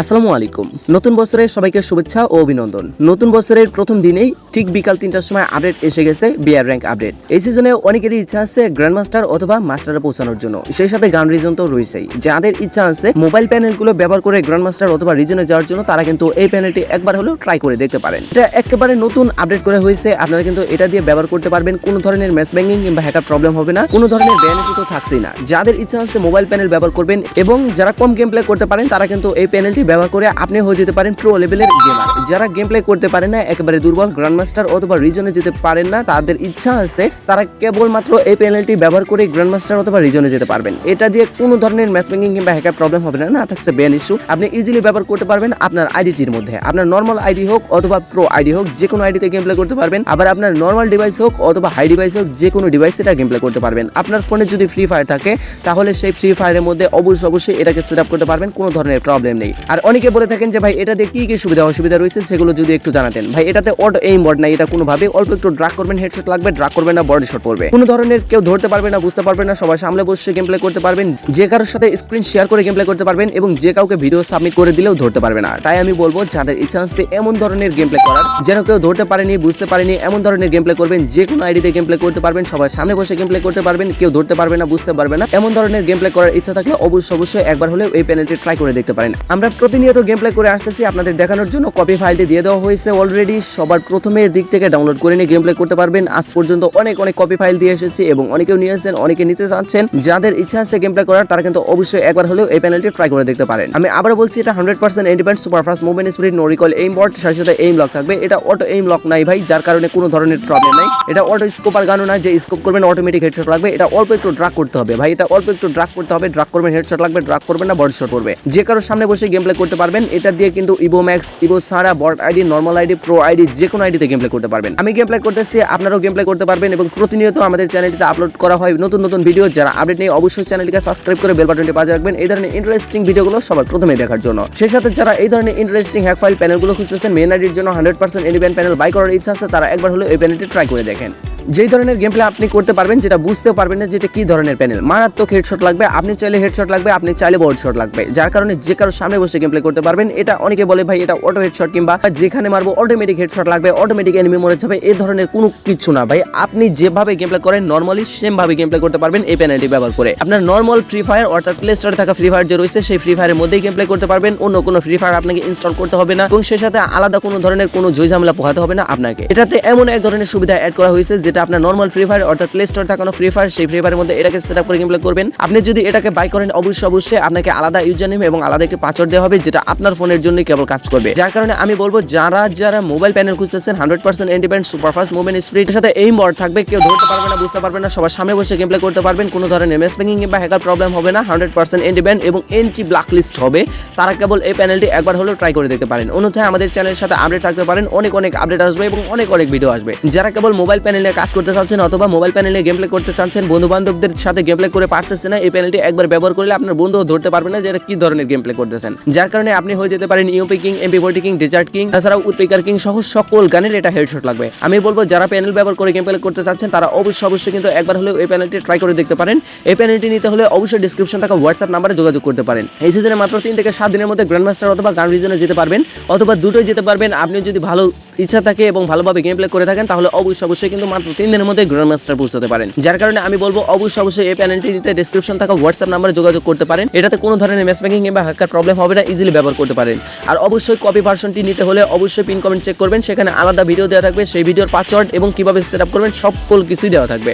আসসালামু আলাইকুম। নতুন বছরের সবাইকে শুভেচ্ছা ও অভিনন্দন। নতুন বছরের প্রথম দিনেই ঠিক বিকাল তিনটার সময় আপডেট এসে গেছে বিয়ার র্যাঙ্ক আপডেট। এই সিজনে অনেকেরই ইচ্ছা আছে গ্র্যান্ড মাস্টার অথবা মাস্টারে পৌঁছানোর জন্য। সেই সাথে গান রিজন তো রয়েছেই। যাদের ইচ্ছা আছে মোবাইল প্যানেলগুলো ব্যবহার করে গ্র্যান্ড মাস্টার অথবা রিজনে যাওয়ার জন্য তারা কিন্তু এই প্যানেলটি একবার হলেও ট্রাই করে দেখতে পারেন। এটা একেবারে নতুন আপডেট করা হয়েছে। আপনারা কিন্তু এটা দিয়ে ব্যবহার করতে পারবেন। কোনো ধরনের ম্যাচ ব্যাঙ্কিং কিংবা হ্যাকার প্রবলেম হবে না। কোনো ধরনের ব্যানিটি তো থাকছেই না। যাদের ইচ্ছা আছে মোবাইল প্যানেল ব্যবহার করবেন এবং যারা কম গেম প্লে করতে পারেন, তারা কিন্তু এই প্যানেলটি ব্যবহার করে আপনি হয়ে যেতে পারেন প্রো লেভেলের গেমার যারা গেম প্লে করতে পারেন না, একেবারে দুর্বল গ্র্যান্ড মাস্টার অথবা রিজনে যেতে পারেন না, তাদের ইচ্ছা আছে তারা কেবলমাত্র এই প্যানেলটি ব্যবহার করে গ্র্যান্ড মাস্টার অথবা রিজনে যেতে পারবেন। এটা দিয়ে কোনো ধরনের ম্যাচ মেকিং কিংবা হ্যাকার প্রবলেম হবে না। না থাকছে ব্যান ইস্যু আপনি ইজিলি ব্যবহার করতে পারবেন আপনার আইডিটির মধ্যে। আপনার নর্মাল আইডি হোক অথবা প্রো আইডি হোক যে কোনো আইডিতে গেম প্লে করতে পারবেন। আবার আপনার নর্মাল ডিভাইস হোক অথবা হাই ডিভাইস হোক যে কোনো ডিভাইসে এটা গেম প্লে করতে পারবেন। আপনার ফোনে যদি ফ্রি ফায়ার থাকে, তাহলে সেই ফ্রি ফায়ারের মধ্যে অবশ্যই অবশ্যই এটাকে সেট আপ করতে পারবেন। কোনো ধরনের প্রবলেম নেই। আর অনেকে বলে থাকেন যে, ভাই, এটা দিয়ে কি কি সুবিধা, অসুবিধা রয়েছে? সেগুলো যদি একটু জানাতেন। ভাই, এটাতে অটো এইম বোর্ড নাই, এটা কোনোভাবে অল্প একটু ড্রাগ করবেন হেডশট লাগবে ড্রাগ করবেন না বডি শট পড়বে। কোনো ধরনের কেউ ধরতে পারবে না, বুঝতে পারবে না সবাই সামনে বসে গেম প্লে করতে পারবেন, যে কারোর সাথে স্ক্রিন শেয়ার করে গেম প্লে করতে পারবেন এবং যে কাউকে ভিডিও সাবমিট করে দিলেও ধরতে পারবে না। তাই আমি বলব, যাদের ইচ্ছা আসতে এমন ধরনের গেম প্লে করার, যেন কেউ ধরতে পারেনি, বুঝতে পারেনি, এমন ধরনের গেম প্লে করবেন, যে কোনো আইডিতে গেম প্লে করতে পারবেন সবাই সামনে বসে গেম প্লে করতে পারবেন, কেউ ধরতে পারবে না, বুঝতে পারবে না, এমন ধরনের গেম প্লে করার ইচ্ছা থাকলে অবশ্যই অবশ্যই একবার হলেও এই প্যানেলটি ট্রাই করে দেখতে পারেন। আমরা প্রতিনিয়ত গেম প্লে করে আসতেছি আপনাদের দেখানোর জন্য। কপি ফাইলটি দিয়ে দেওয়া হয়েছে অলরেডি সবার প্রথমে দিক থেকে ডাউনলোড করে নিয়ে গেম প্লে করতে পারবেন। আজ পর্যন্ত অনেক অনেক কপি ফাইল দিয়ে এসেছি এবং অনেকেও নিয়ে এসেছেন, অনেকে নিতে চাচ্ছেন। যাদের ইচ্ছা আছে গেম প্লে করার, তারা কিন্তু অবশ্যই একবার হলেও এই প্যানেলটি ট্রাই করে দেখতে পারেন। আমি আবার বলছি, এটা hundred percent independent superfast movement speed no recoil aimbot সাথে এইম লক থাকবে। এটা অটো এইম লক নাই ভাই, যার কারণে কোনো ধরনের প্রবলেম নাই। এটা অটো স্কোপার গানও না যে স্কোপ করবেন অটোমেটিক হেডশট লাগবে। এটা অল্প একটু ড্রাগ করতে হবে ভাই, এটা অল্প একটু ড্রাগ করতে হবে। ড্রাগ করবেন হেডশট লাগবে ড্রাগ করবেন না বডি শট করবে যে কারোর সামনে বসে গেম প্লে করতে পারবেন। এটা দিয়ে কিন্তু ইভো ম্যাক্স ইভো সারা bot ID normal ID pro ID যে কোনো আইডিতে গেম প্লে করতে পারবেন। আমি গেম প্লে করতেছি, আপনারাও গেম প্লে করতে পারবেন এবং প্রতিনিয়ত আমাদের চ্যানেলটিতে আপলোড করা হয় নতুন নতুন ভিডিও যারা আপডেট নেই, অবশ্যই চ্যানেলটিকে সাবস্ক্রাইব করে বেল বাটনটি বাজিয়ে রাখবেন। এই ধরনের ইন্টারেস্টিং ভিডিওগুলো সবার প্রথমে দেখার জন্য। সেই সাথে যারা এই ধরনের ইন্টারেস্টিং হ্যাক ফাইল প্যানেলগুলো খুঁজতেছেন মেন আইডির জন্য hundred percent eleven panel buy করার ইচ্ছা আছে, তারা একবার হলে এই প্যানেলটি ট্রাই করে দেখেন। যেই ধরনের গেম প্লে আপনি করতে পারবেন, যেটা বুঝতেও পারবেন না যেটা কি ধরনের প্যানেল মারাত্মক হেডশট লাগবে, আপনি চাইলে হেডশট লাগবে, আপনি চাইলে বোর্ড শট লাগবে। যার কারণে যে কারও সামনে বসে গেম প্লে করতে পারবেন, এটা অনেকে বলে, ভাই, এটা অটো হেডশট কিংবা যেখানে মারবো অটোমেটিক হেডশট লাগবে অটোমেটিক এনিমি মরে যাবে। এই ধরনের কোনো কিছু না। ভাই, আপনি যেভাবে গেম প্লে করেন নর্মালি সেম ভাবে গেম প্লে করতে পারবেন এই প্যানেলটি ব্যবহার করে। আপনার নর্মাল ফ্রি ফায়ার অর্থাৎ প্লে স্টোরে থাকা ফ্রি ফায়ার যে রয়েছে, সেই ফ্রি ফায়ারের মধ্যেই গেম প্লে করতে পারবেন। অন্য কোনো ফ্রি ফায়ার আপনাকে ইনস্টল করতে হবে না। এবং সেই সাথে আলাদা কোনো ধরনের কোনো জয় ঝামেলা পোহাতে হবে না আপনাকে। এটাতে এমন এক ধরনের সুবিধা অ্যাড করা হয়েছে, যেটা আপনার নর্মাল ফ্রি ফায়ার অর্থাৎ প্লে স্টোর থাকানো ফ্রি ফায়ার সেই ফ্রি ফায়ারের মধ্যে এটাকে সেট আপ করে গেম প্লে করবেন। আপনি যদি এটাকে বাই করেন, অবশ্যই অবশ্যই আপনাকে আলাদা ইউজার নেম এবং আলাদা একটি পাসওয়ার্ড দেওয়া হবে, যেটা আপনার ফোনের জন্য কেবল কাজ করবে। যার কারণে আমি বলব, যারা যারা মোবাইল প্যানেল খুঁজতেছেন hundred percent independent superfast movement স্পিডের সাথে এই বোর্ড থাকবে, কেউ ধরতে পারবে না, বুঝতে পারবে না, সবার সামনে বসে গেম প্লে করতে পারবেন, কোনো ধরনের মেস ব্যাঙ্কিং কিংবা হ্যাকার প্রবলেম হবে না হান্ড্রেড পার্সেন্ট ইন্ডিপেন্ডেন্ট এবং এন্টি ব্ল্যাক লিস্ট হবে। তারা কেবল এই প্যানেলটি একবার হলেও ট্রাই করে দেখতে পারেন। অন্যথায় আমাদের চ্যানেলের সাথে আপডেট থাকতে পারেন, অনেক অনেক আপডেট আসবে এবং অনেক অনেক ভিডিও আসবে। যারা কেবল মোবাইল প্যানেলে কাজ করতে চাচ্ছেন অথবা মোবাইল প্যানেলে গেম প্লে করতে চাচ্ছেন বন্ধু বান্ধবদের সাথে গেম প্লে করে পারতেছে না, এই প্যানেলটি একবার ব্যবহার করলে আপনার বন্ধু ধরতে পারবে না যে এটা কি ধরনের গেম প্লে করতেছেন। যার কারণে আপনি হয়ে যেতে পারেন UP king MP forty king desert king তাছাড়াও উৎপিকার কিং সহ সকল গানের এটা হেডশট লাগবে। আমি বলব, যারা প্যানেল ব্যবহার করে গেম প্লে করতে চাচ্ছেন, তারা অবশ্যই অবশ্যই কিন্তু একবার হলেও এই প্যানেলটি ট্রাই করে দেখতে পারেন। এই প্যানেলটি নিতে হলে অবশ্যই ডিসক্রিপশন থাকা হোয়াটসঅ্যাপ নাম্বারে যোগাযোগ করতে পারেন। এই সিজনে মাত্র তিন থেকে সাত দিনের মধ্যে গ্র্যান্ড মাস্টার অথবা গান রিজনে যেতে পারবেন, অথবা দুটোই যেতে পারবেন। আপনি যদি ভালো ইচ্ছা থাকে এবং ভালোভাবে গেম প্লে করে থাকেন, তাহলে অবশ্যই অবশ্যই কিন্তু মাত্র তিন দিনের মধ্যে গ্র্যান্ড মাস্টার পৌঁছতে পারেন। যার কারণে আমি বলব, অবশ্যই অবশ্যই এই প্যানেলটি নিতে ডিসক্রিপশন থাকা হোয়াটসঅ্যাপ নাম্বারে যোগাযোগ করতে পারেন। এটাতে কোনো ধরনের ম্যাচ মেকিং কিংবা হাক্কার প্রবলেম হবে না ইজিলি ব্যবহার করতে পারেন। আর অবশ্যই কপি ভার্সনটি নিতে হলে অবশ্যই পিন কমেন্ট চেক করবেন। সেখানে আলাদা ভিডিও দেওয়া থাকবে, সেই ভিডিওর পাসওয়ার্ড এবং কীভাবে সেট করবেন সকল কিছুই দেওয়া থাকবে।